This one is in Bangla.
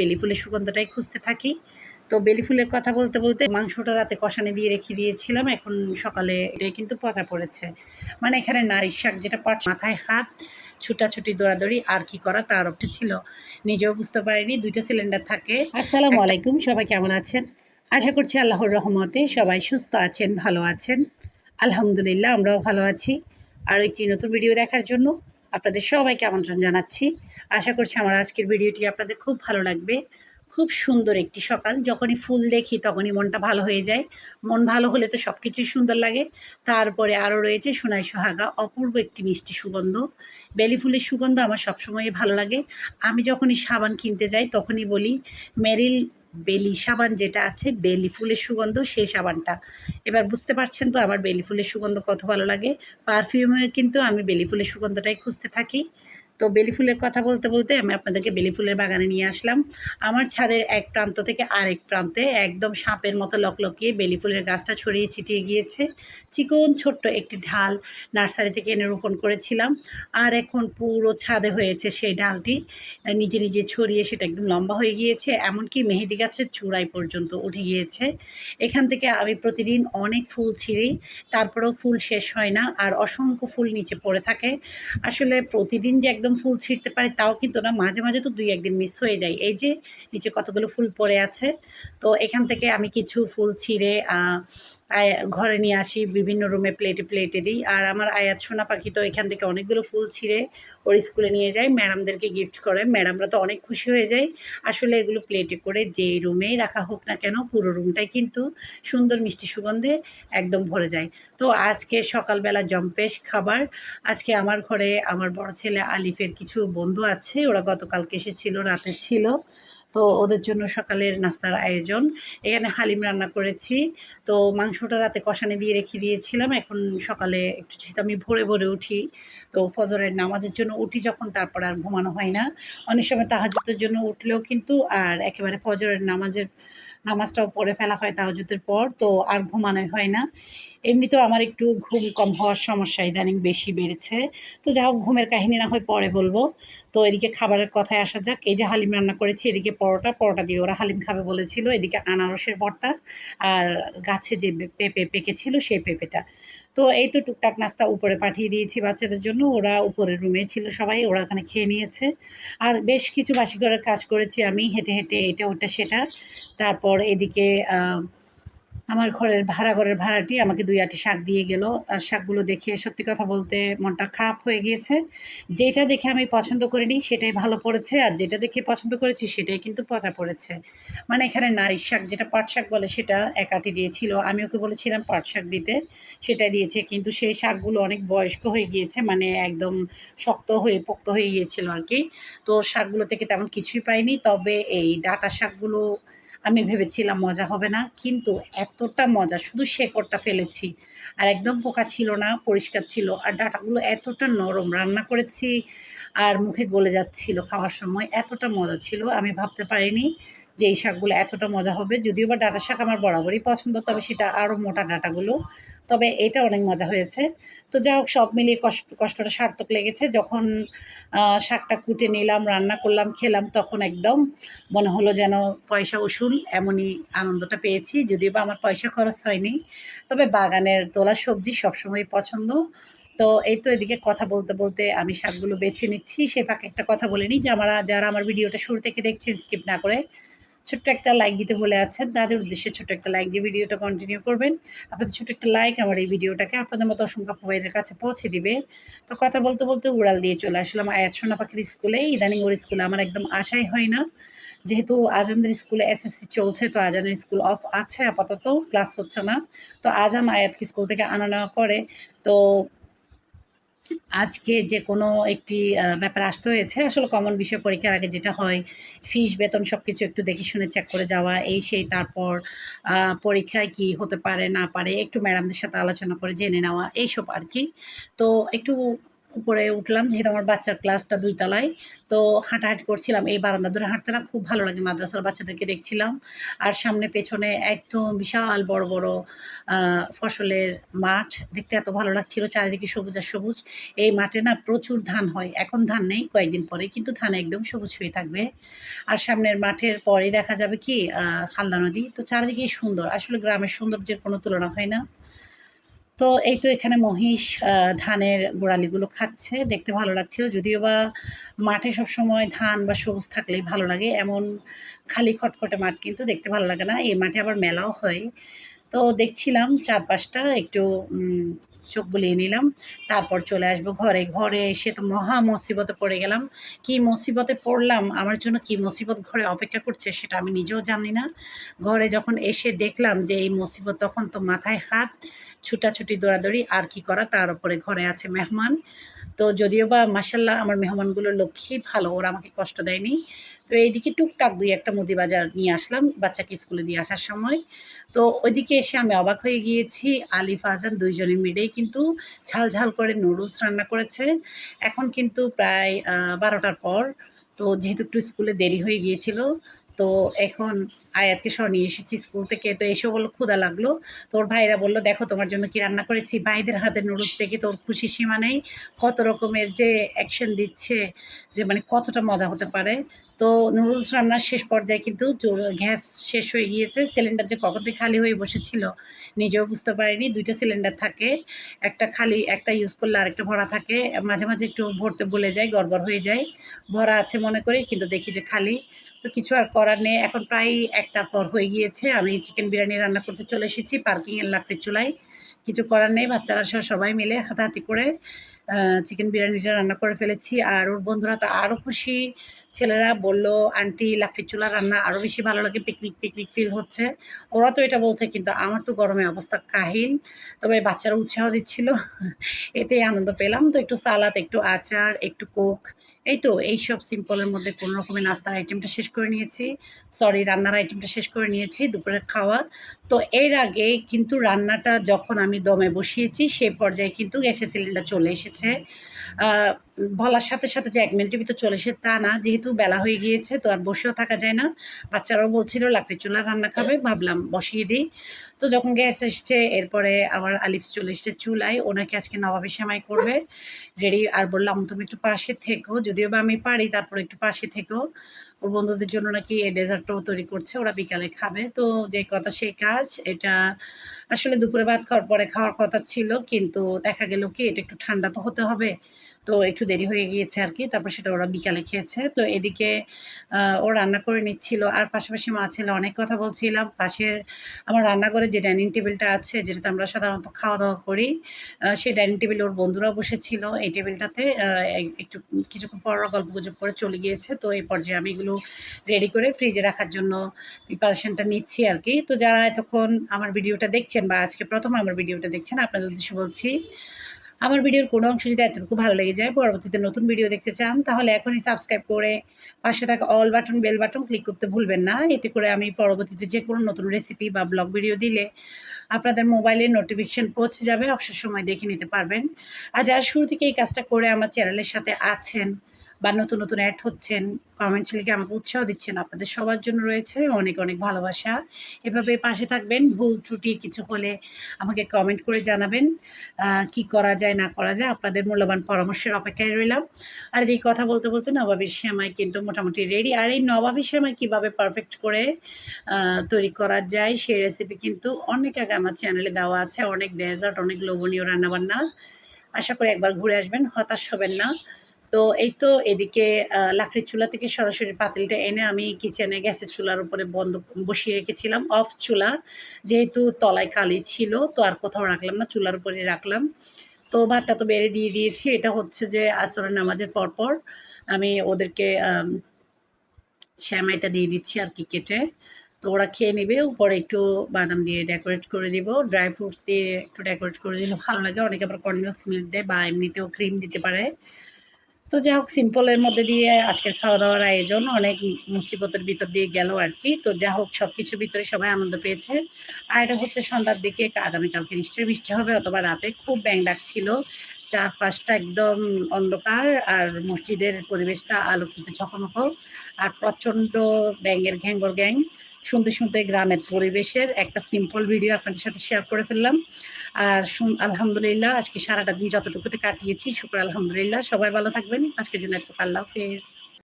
বেলি ফুলের সুগন্ধটাই খুঁজতে থাকি। তো বেলি ফুলের কথা বলতে বলতে মাংসটা রাতে কষানে দিয়ে রেখে দিয়েছিলাম। এখন সকালে এটাই কিন্তু পচা পড়েছে। মানে এখানে নারীর শাক যেটা পাট, মাথায় হাত, ছুটাছুটি, দৌড়াদৌড়ি, আর কি করা তার ছিল। নিজেও বুঝতে পারিনি, দুইটা সিলিন্ডার থাকে। আসসালামু আলাইকুম, সবাই কেমন আছেন? আশা করছি আল্লাহর রহমতে সবাই সুস্থ আছেন, ভালো আছেন। আলহামদুলিল্লাহ, আমরাও ভালো আছি। আর একটি নতুন ভিডিও দেখার জন্য আপনাদের সবাইকে আমন্ত্রণ জানাচ্ছি। আশা করছি আমার আজকের ভিডিওটি আপনাদের খুব ভালো লাগবে। খুব সুন্দর একটি সকাল। যখনই ফুল দেখি তখনই মনটা ভালো হয়ে যায়। মন ভালো হলে তো সব কিছুই সুন্দর লাগে। তারপরে আরও রয়েছে সোনাই সোহাগা, অপূর্ব একটি মিষ্টি সুগন্ধ। বেলি ফুলের সুগন্ধ আমার সবসময়ই ভালো লাগে। আমি যখনই সাবান কিনতে যাই তখনই বলি, মেরিল বেলি সাবান যেটা আছে, বেলি ফুলের সুগন্ধ সেই সাবানটা। এবার বুঝতে পারছেন তো আমার বেলি ফুলের সুগন্ধ কত ভালো লাগে? পারফিউমে কিন্তু আমি বেলি ফুলের সুগন্ধটাই খুঁজতে থাকি। তো বেলি ফুলের কথা বলতে বলতে আমি আপনাদেরকে বেলি ফুলের বাগানে নিয়ে আসলাম। আমার ছাদের এক প্রান্ত থেকে আরেক প্রান্তে একদম সাপের মতো লকলকিয়ে বেলি ফুলের গাছটা ছড়িয়ে ছিটিয়ে গিয়েছে। চিকন ছোট্ট একটি ঢাল নার্সারি থেকে এনে রোপণ করেছিলাম। আর এখন পুরো ছাদে হয়েছে সেই ডালটি নিজে নিজে ছড়িয়ে সেটা একদম লম্বা হয়ে গিয়েছে, এমনকি মেহেদি গাছের চূড়াই পর্যন্ত উঠে গিয়েছে। এখান থেকে আমি প্রতিদিন অনেক ফুল ছিঁড়ি, তারপরেও ফুল শেষ হয় না, আর অসংখ্য ফুল নিচে পড়ে থাকে। আসলে প্রতিদিন যে একদম ফুল ছিঁড়তে পারি, তাও কিন্তু না। মাঝে মাঝে তো দুই একদিন মিস হয়ে যায়। এই যে, নিচে কতগুলো ফুল পড়ে আছে, তো এখান থেকে আমি কিছু ফুল ছিঁড়ে ঘরে নিয়ে আসি, বিভিন্ন রুমে প্লেটে প্লেটে দিই। আর আমার আয়াত সোনা পাখি তো এখান থেকে অনেকগুলো ফুল ছিঁড়ে ওর স্কুলে নিয়ে যায়। ম্যাডামদেরকে গিফট করে। ম্যাডামরা তো অনেক খুশি হয়ে যায়। আসলে এগুলো প্লেটে করে যে রুমেই রাখা হোক না কেন, পুরো রুমটাই কিন্তু সুন্দর মিষ্টি সুগন্ধে একদম ভরে যায়। তো আজকে সকালবেলা জম্পেশ খাবার। আজকে আমার ঘরে আমার বড় ছেলে আলিফের কিছু বন্ধু আছে। ওরা গতকালকে এসেছিল, রাতে ছিল। তো ওদের জন্য সকালের নাস্তার আয়োজন। এখানে হালিম রান্না করেছি। তো মাংসটা রাতে কষানে দিয়ে রেখে দিয়েছিলাম। এখন সকালে একটু যেহেতু আমি ভোরে ভোরে উঠি, তো ফজরের নামাজের জন্য উঠি যখন, তারপর আর ঘুমানো হয় না। অনেক সময় তাহাজুতের জন্য উঠলেও কিন্তু আর একেবারে ফজরের নামাজের নামাজটাও পড়ে ফেলা হয় তাহাজুতের পর, তো আর ঘুমানো হয় না। এমনিতেও আমার একটু ঘুম কম হওয়ার সমস্যা ইদানিং বেশি বেড়েছে। তো যা হোক, ঘুমের কাহিনী না হয় পরে বলব। তো এদিকে খাবারের কথায় আসা যাক। এই যে হালিম রান্না করেছি, এদিকে পরোটা পরোটা দিয়ে ওরা হালিম খাবে বলেছিল। এদিকে আনারসের ভর্তা আর গাছে যে পেঁপে পেকেছিল সেই পেঁপেটা। তো এই তো টুকটাক নাস্তা উপরে পাঠিয়ে দিয়েছি বাচ্চাদের জন্য। ওরা উপরের রুমে ছিল সবাই, ওরা ওখানে খেয়ে নিয়েছে। আর বেশ কিছু বাসি ঘরের কাজ করেছি আমি, হেঁটে হেঁটে এটা, ওটা, সেটা। তারপর এদিকে আমার ঘরের ভাড়া ঘরের ভাড়াটি আমাকে দুই আটি শাক দিয়ে গেল। আর শাকগুলো দেখে সত্যি কথা বলতে মনটা খারাপ হয়ে গিয়েছে। যেটা দেখে আমি পছন্দ করিনি সেটাই ভালো পড়েছে, আর যেটা দেখে পছন্দ করেছি সেটাই কিন্তু পচা পড়েছে। মানে এখানে নারীর শাক, যেটা পাট শাক বলে সেটা এক আটি দিয়েছিল। আমি ওকে বলেছিলাম পাট শাক দিতে, সেটাই দিয়েছে। কিন্তু সেই শাকগুলো অনেক বয়স্ক হয়ে গিয়েছে মানে একদম শক্ত হয়ে পোক্ত হয়ে গিয়েছিল আর কি। তো শাকগুলো থেকে তেমন কিছুই পাইনি। তবে এই ডাটা শাকগুলো আমি ভেবেছিলাম মজা হবে না, কিন্তু এতটা মজা, শুধু শেকড়টা ফেলেছি আর একদম পোকা ছিল না, পরিষ্কার ছিল আর ডাটাগুলো এতটা নরম, রান্না করেছি আর মুখে গলে যাচ্ছিল খাওয়ার সময়, এতটা মজা ছিল, আমি ভাবতে পারিনি যে এই শাকগুলো এতটা মজা হবে, যদিও বা ডাটা শাক আমার বরাবরই পছন্দ, তবে সেটা আরও মোটা ডাটাগুলো। তবে এটা অনেক মজা হয়েছে। তো যা হোক, সব মিলিয়ে কষ্ট, কষ্টটা সার্থক লেগেছে। যখন শাকটা কুটে নিলাম, রান্না করলাম, খেলাম, তখন একদম মনে হলো যেন পয়সা উসুল, এমনই আনন্দটা পেয়েছি। যদিও বা আমার পয়সা খরচ হয়নি, তবে বাগানের তোলা সবজি সবসময় পছন্দ। তো এই তো এদিকে কথা বলতে বলতে আমি শাকগুলো বেছে নিচ্ছি। সে ফাঁকে একটা কথা বলে নিই, যে আমরা, যারা আমার ভিডিওটা শুরু থেকে দেখছেন, স্কিপ না করে ছোট্ট একটা লাইক দিতে বলে আছেন। তাদের উদ্দেশ্যে ছোট্ট একটা লাইক দিয়ে ভিডিওটা কন্টিনিউ করবেন। আপনাদের ছোট্ট একটা লাইক আমার এই ভিডিওটাকে আপনাদের মতো অসংখ্য ভাইদের কাছে পৌঁছে দিবে। তো কথা বলতে বলতে উড়াল দিয়ে চলে আসলাম। আয়াত সোনা পাখির স্কুলে ইদানিং ওর স্কুলে আমার একদম আশাই হয় না। যেহেতু আজানদের স্কুলে এসএসসি চলছে, তো আজানের স্কুল অফ আছে আপাতত ক্লাস হচ্ছে না। তো আজান আয়াতকে স্কুল থেকে আনা নেওয়া করে। তো আজকে যে কোনো একটি ব্যাপার আসতে হয়েছে, আসলে কমন বিষয় পরীক্ষার আগে যেটা হয় ফিস বেতন সব কিছু একটু দেখে শুনে চেক করে যাওয়া, এই সেই, তারপর পরীক্ষায় কি হতে পারে, না পারে, একটু ম্যাডামদের সাথে আলোচনা করে জেনে নেওয়া, এইসব আর কি তো একটু উপরে উঠলাম, যেহেতু আমার বাচ্চার ক্লাসটা দুই তলায় তো হাঁটাহাঁটি করছিলাম। এই বারান্দা ধরে হাঁটতে না খুব ভালো লাগে, মাদ্রাসার বাচ্চাদেরকে দেখছিলাম। আর সামনে পেছনে একদম বিশাল বড় বড় ফসলের মাঠ, দেখতে এত ভালো লাগছিল, চারিদিকে সবুজ আর সবুজ। এই মাঠে না প্রচুর ধান হয়, এখন ধান নেই কয়েকদিন পরে, কিন্তু ধান একদম সবুজ হয়ে থাকবে। আর সামনের মাঠের পরেই দেখা যাবে কি খালদা নদী, তো চারিদিকেই সুন্দর। আসলে গ্রামের সৌন্দর্যের কোনো তুলনা হয় না। তো এই তো এখানে মহিষ ধানের গোড়ালিগুলো খাচ্ছে, দেখতে ভালো লাগছিল। যদিও বা মাঠে সবসময় ধান বা সবুজ থাকলেই ভালো লাগে, এমন খালি খটখটে মাঠ কিন্তু দেখতে ভালো লাগে না। এই মাঠে আবার মেলাও হয়। তো দেখছিলাম চারপাশটা, একটু চোখ বুলিয়ে নিলাম। তারপর চলে আসব ঘরে। ঘরে এসে তো মহা মুসিবতে পড়ে গেলাম। কি মুসিবতে পড়লাম? আমার জন্য কি মুসিবত ঘরে অপেক্ষা করছে সেটা আমি নিজেও জানি না। ঘরে যখন এসে দেখলাম যে এই মুসিবত তখন তো মাথায় হাত ছুটাছুটি, দৌড়াদৌড়ি, আর কি করা তার উপরে ঘরে আছে মেহমান। তো যদিও বা মাসাল্লাহ আমার মেহমানগুলো লক্ষ্মী, ভালো, ওরা আমাকে কষ্ট দেয়নি। তো এইদিকে টুকটাক দুই একটা মুদি বাজার নিয়ে আসলাম বাচ্চাকে স্কুলে দিয়ে আসার সময়। তো ওইদিকে এসে আমি অবাক হয়ে গিয়েছি, আলিফ আজান দুইজনে মিলেই কিন্তু ঝাল ঝাল করে নুডলস রান্না করেছে। এখন কিন্তু প্রায় বারোটার পর। তো যেহেতু একটু স্কুলে দেরি হয়ে গিয়েছিল তো এখন আয়াতকে সহ নিয়ে এসেছি স্কুল থেকে। তো এসে বলল ক্ষুদা লাগল। তোর ভাইরা বলল, দেখো তোমার জন্য কি রান্না করেছি। ভাইদের হাতে নুডলস দেখে তোর খুশি সীমা নেই। কত রকমের যে অ্যাকশন দিচ্ছে, যে মানে কতটা মজা হতে পারে। তো নুডলস রান্নার শেষ পর্যায়ে কিন্তু গ্যাস শেষ হয়ে গিয়েছে। সিলিন্ডার যে কখন থেকে খালি হয়ে বসেছিল নিজেও বুঝতে পারিনি। দুইটা সিলিন্ডার থাকে, একটা খালি, একটা ইউজ করলে আরেকটা ভরা থাকে। মাঝে মাঝে একটু ভরতে ভুলে যায়, গড়বড় হয়ে যায়। ভরা আছে মনে করি কিন্তু দেখি যে খালি। তো কিছু আর করার নেই। এখন প্রায় একটার পর হয়ে গিয়েছে। আমি চিকেন বিরিয়ানি রান্না করতে চলে এসেছি পার্কিংয়ের লাকড়ির চুলায়। কিছু করার নেই, বাচ্চারা সহ সবাই মিলে হাতাহাতি করে চিকেন বিরিয়ানিটা রান্না করে ফেলেছি। আর ওর বন্ধুরা তো আরও খুশি। ছেলেরা বলল, আন্টি, লাকড়ির চুলা রান্না আরও বেশি ভালো লাগে পিকনিক পিকনিক ফিল হচ্ছে। ওরা তো এটা বলছে, কিন্তু আমার তো গরমে অবস্থা কাহিল। তবে বাচ্চারা উৎসাহ দিচ্ছিল, এতেই আনন্দ পেলাম। তো একটু সালাদ, একটু আচার, একটু কোক, এই তো এইসব সিম্পলের মধ্যে কোনো রকমের নাস্তার আইটেমটা শেষ করে নিয়েছি। সরি রান্নার আইটেমটা শেষ করে নিয়েছি দুপুরের খাওয়া। তো এর আগে কিন্তু রান্নাটা যখন আমি দমে বসিয়েছি সেই পর্যায়ে কিন্তু গ্যাসের সিলিন্ডার চলে এসেছে। বলার সাথে সাথে যে এক মিনিটের ভিতর চলে এসে তা না, যেহেতু বেলা হয়ে গিয়েছে, তো আর বসেও থাকা যায় না। বাচ্চারাও বলছিল, লাকড়ি চুলা রান্না খাবে। ভাবলাম বসিয়ে দিই। তো যখন গ্যাস এসছে এরপরে আমার আলিফ চলে এসেছে চুলায়, ওনাকে আজকে নবাবী সেমাই করবে। রেডি আর বললাম তুমি একটু পাশে থেকো। যদিও বা আমি পারি, তারপর একটু পাশে থেকো। ওর বন্ধুদের জন্য নাকি এই ডেজার্টটাও তৈরি করছে, ওরা বিকালে খাবে। তো যে কথা সেই কাজ। এটা আসলে দুপুরে ভাত খাওয়ার পরে খাওয়ার কথা ছিল, কিন্তু দেখা গেল কি, এটা একটু ঠান্ডা তো হতে হবে। তো একটু দেরি হয়ে গিয়েছে আর কি, তারপর সেটা ওরা বিকালে খেয়েছে। তো এদিকে ও রান্না করে নিচ্ছিল। আর পাশাপাশি মা ছেলে অনেক কথা বলছিলাম। পাশের আমার রান্নাঘরে যে ডাইনিং টেবিলটা আছে, যেটাতে আমরা সাধারণত খাওয়া দাওয়া করি সেই ডাইনিং টেবিলে ওর বন্ধুরাও বসেছিল। এই টেবিলটাতে একটু কিছুক্ষণ পর গল্প গুজব করে চলে গিয়েছে। তো এই পর্যায়ে আমি এগুলো রেডি করে ফ্রিজে রাখার জন্য প্রিপারেশনটা নিচ্ছি আর কি। তো যারা এতক্ষণ আমার ভিডিওটা দেখছেন বা আজকে প্রথম আমার ভিডিওটা দেখছেন, আপনাদের উদ্দেশ্যে বলছি আমার ভিডিওর কোনো অংশ যদি এতটুকু ভালো লেগে যায়, পরবর্তীতে নতুন ভিডিও দেখতে চান, তাহলে এখনই সাবস্ক্রাইব করে পাশে থাকা all button bell button click করতে ভুলবেন না। এতে করে আমি পরবর্তীতে যে কোনো নতুন রেসিপি বা ব্লগ ভিডিও দিলে আপনাদের মোবাইলে নোটিফিকেশান পৌঁছে যাবে, অবসর সময় দেখে নিতে পারবেন। আর যারা শুরু থেকে এই কাজটা করে আমার চ্যানেলের সাথে আছেন বা নতুন নতুন অ্যাড হচ্ছেন কমেন্টস লিখে আমাকে উৎসাহ দিচ্ছেন, আপনাদের সবার জন্য রয়েছে অনেক অনেক ভালোবাসা। এভাবে পাশে থাকবেন, ভুল ত্রুটি কিছু হলে আমাকে কমেন্ট করে জানাবেন কি করা যায়, না করা যায়, আপনাদের মূল্যবান পরামর্শের অপেক্ষায় রইলাম। আর এই কথা বলতে বলতে নবাবী সেমাই কিন্তু মোটামুটি রেডি আর এই নবাবী সেমাই কীভাবে পারফেক্ট করে তৈরি করা যায়, সেই রেসিপি কিন্তু অনেক আগে আমার চ্যানেলে দেওয়া আছে, অনেক ডেজার্ট অনেক লোভনীয় রান্নাবান্না। আশা করি একবার ঘুরে আসবেন, হতাশ হবেন না। তো এই তো এদিকে লাকড়ির চুলা থেকে সরাসরি পাতিলটা এনে আমি কিচেনে গ্যাসের চুলার উপরে বন্ধ বসিয়ে রেখেছিলাম, অফ চুলা। যেহেতু তলায় কালি ছিল, তো আর কোথাও রাখলাম না, চুলার উপরে রাখলাম। তো ভাতটা তো বেড়ে দিয়ে দিয়েছি, এটা হচ্ছে যে আসরের নামাজের পরপর আমি ওদেরকে শ্যামাইটা দিয়ে দিচ্ছি আর কি কেটে। তো ওরা খেয়ে নেবে, উপরে একটু বাদাম দিয়ে ডেকোরেট করে দিব ড্রাই ফ্রুটস দিয়ে একটু ডেকোরেট করে দিলে ভালো লাগে। অনেকে আবার কর্নেলস মিল্ক দেয় বা এমনিতেও ক্রিম দিতে পারে। তো যাই হোক, সিম্পলের মধ্যে দিয়ে আজকের খাওয়া দাওয়ার আয়োজন, অনেক মুসিবতের ভিতর দিয়ে গেল আর কি। তো যা হোক সব কিছুর ভিতরে সবাই আনন্দ পেয়েছে। আর এটা হচ্ছে সন্ধ্যার দিকে আগামীকালকে নিশ্চয়ই বৃষ্টি হবে, অথবা রাতে খুব ব্যাং ডাকছিল চারপাশটা একদম অন্ধকার, আর মসজিদের পরিবেশটা আলোকিত ঝকমক। আর প্রচণ্ড ব্যাঙের ঘ্যাঙ্গর গ্যাং। শুনতে শুনতে গ্রামের পরিবেশের একটা সিম্পল ভিডিও আপনাদের সাথে শেয়ার করে ফেললাম। আর শুন- আলহামদুলিল্লাহ, আজকে সারাটা দিন যতটুকুতে কাটিয়েছি, শুক্র আলহামদুলিল্লাহ, সবাই ভালো থাকবেন। আজকের জন্য একটু আল্লাহ হাফেজ।